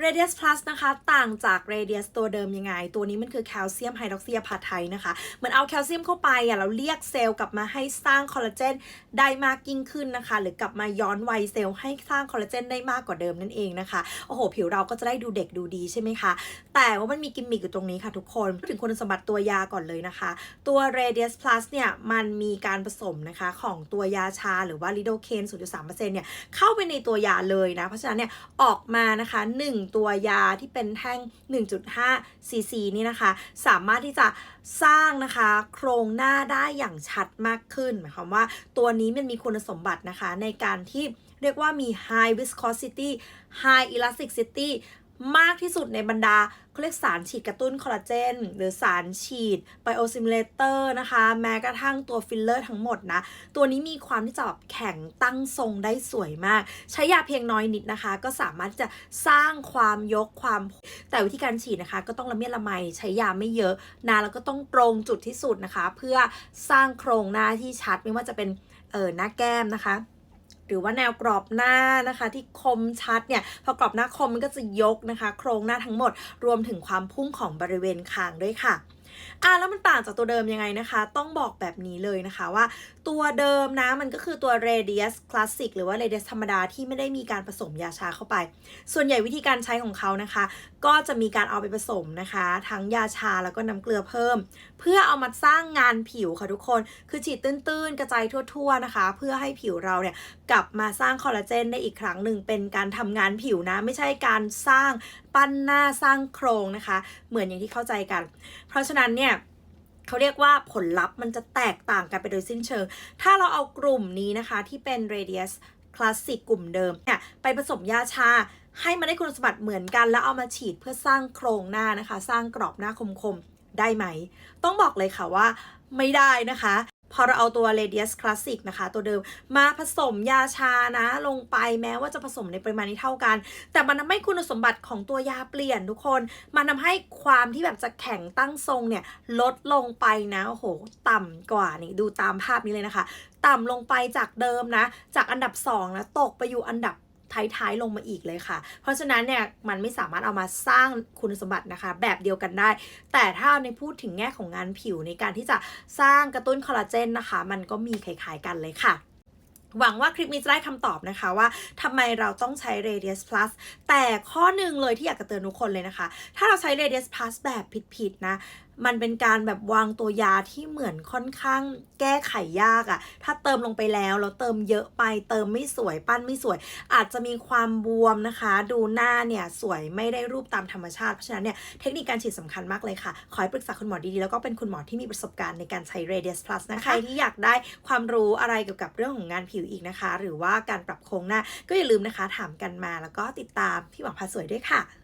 Radius Plus นะคะ ต่างจาก Radius ตัวเดิมยังไง ตัวนี้มันคือแคลเซียมไฮดรอกซีอะพาไทนะคะ เหมือนเอาแคลเซียมเข้าไปอะเราเรียกเซลล์กลับมาให้สร้างคอลลาเจนได้มากยิ่งขึ้นนะคะ หรือกลับมาย้อนวัยเซลล์ให้สร้างคอลลาเจนได้มากกว่าเดิมนั่นเองนะคะ โอ้โห ผิวเราก็จะได้ดูเด็กดูดีใช่ไหมคะ แต่ว่ามันมีกิมมิคอยู่ตรงนี้ค่ะทุกคนพูดถึงคุณสมบัติตัวยาก่อนเลยนะคะ ตัว Radius Plus เนี่ยมันมีการผสมนะคะของตัวยาชาหรือว่า lidocaine 0.3%เนี่ยเข้าไปในตัวยาเลยนะเพราะฉะนั้นเนี่ยออกมานะคะ1ตัวยาที่เป็นแท่ง 1.5 ซีซีนี่นะคะ สามารถที่จะสร้างนะคะโครงหน้าได้อย่างชัดมากขึ้นหมายความว่าตัวนี้มันมีคุณสมบัตินะคะในการที่เรียกว่ามี high viscosity high elasticity มากที่สุดในบรรดาเขาเรียกสารฉีดกระตุ้นคอลลาเจน หรือสารฉีดไบโอซิมูเลเตอร์นะคะ แม้กระทั่งตัวฟิลเลอร์ทั้งหมดนะ ตัวนี้มีความที่จะแบบแข็งตั้งทรงได้สวยมาก ใช้ยาเพียงน้อยนิดนะคะ ก็สามารถที่จะสร้างความยกความ แต่วิธีการฉีดนะคะ ก็ต้องละเมียดละไมใช้ยาไม่เยอะนะแล้วก็ต้องตรงจุดที่สุดนะคะ เพื่อสร้างโครงหน้าที่ชัดไม่ว่าจะเป็นเออหน้าแก้มนะคะ รือว่าแนวกรอบหน้านะคะที่คมชัดเนี่ยพอกรอบหน้าคมมันก็จะยกนะคะ โครงหน้าทั้งหมด รวมถึงความพุ่งของบริเวณคางด้วยค่ะ อะแล้วมันต่างจากตัวเดิมยังไงนะคะ ต้องบอกแบบนี้เลยนะคะว่า ตัวเดิมนะมันก็คือตัว Radius Classic หรือว่า Radius ธรรมดาที่ไม่ได้มีการผสมยาชาเข้าไป ส่วนใหญ่วิธีการใช้ของเขานะคะ ก็จะมีการเอาไปผสมนะคะ ทั้งยาชาแล้วก็น้ำเกลือเพิ่ม เพื่อเอามาสร้างงานผิวค่ะทุกคน คือฉีดตื้นๆ กระจายทั่ว ๆนะคะ เพื่อให้ผิวเราเนี่ยกลับมาสร้างคอลลาเจนได้อีกครั้งหนึ่งเป็นการทำงานผิวนะ ไม่ใช่การสร้างปั้นหน้าสร้างโครงนะคะ เหมือนอย่างที่เข้าใจกัน เพราะฉะนั้นเนี่ยเขาเรียกว่าผลลัพธ์มันจะแตกต่างกันไปโดยสิ้นเชิง ถ้าเราเอากลุ่มนี้นะคะที่เป็น Radius Classic กลุ่มเดิมเนี่ยไปผสมยาชาให้มันได้คุณสมบัติเหมือนกัน แล้วเอามาฉีดเพื่อสร้างโครงหน้านะคะ สร้างกรอบหน้าคมๆได้ไหม ต้องบอกเลยค่ะว่าไม่ได้นะคะ พอเราเอาตัว Radius Classic นะคะ ตัวเดิมมาผสมยาชานะ ลงไปแม้ว่าจะผสมในปริมาณที่เท่ากัน แต่มันทำให้คุณสมบัติของตัวยาเปลี่ยนทุกคน มันทำให้ความที่แบบจะแข็งตั้งทรงเนี่ย ลดลงไปนะโอ้โห ต่ำกว่านี่ดูตามภาพนี้เลยนะคะ ต่ำลงไปจากเดิมนะ จากอันดับ 2 นะ ตกไปอยู่อันดับ ท้ายๆลงมาอีกเลยค่ะ เพราะฉะนั้นเนี่ยมันไม่สามารถเอามาสร้างคุณสมบัตินะคะ แบบเดียวกันได้ แต่ถ้าในพูดถึงแง่ของงานผิวในการที่จะสร้างกระตุ้นคอลลาเจนนะคะ มันก็มีคล้ายๆกันเลยค่ะหวังว่าคลิปนี้จะได้คำตอบนะคะว่าทำไมเราต้องใช้ Radius Plus แต่ข้อหนึ่งเลยที่อยากจะเตือนทุกคนเลยนะคะ ถ้าเราใช้ Radius Plus แบบผิดๆนะมันเป็นการแบบวางตัวยาที่เหมือนค่อนข้างแก้ไขยากอะ่ะถ้าเติมลงไปแล้วแล้วเติมเยอะไปเติมไม่สวยปั้นไม่สวย อาจจะมีความบวมนะคะ ดูหน้าเนี่ยสวยไม่ได้รูปตามธรรมชาติเพราะฉะนั้นเนี่ยเทคนิคการฉีดสำคัญมากเลยค่ะ ขอให้ปรึกษาคุณหมอดีๆ แล้วก็เป็นคุณหมอที่มีประสบการณ์ในการใช้ Radius Plus นะคะใครที่อยากได้ความรู้อะไรเกี่ยวกับเรื่องของงานผิวอีกนะคะ หรือว่าการปรับโครงหน้าก็อย่าลืมนะคะถามกันมาแล้วก็ติดตามพี่หมอพาสวยด้วยค่ะ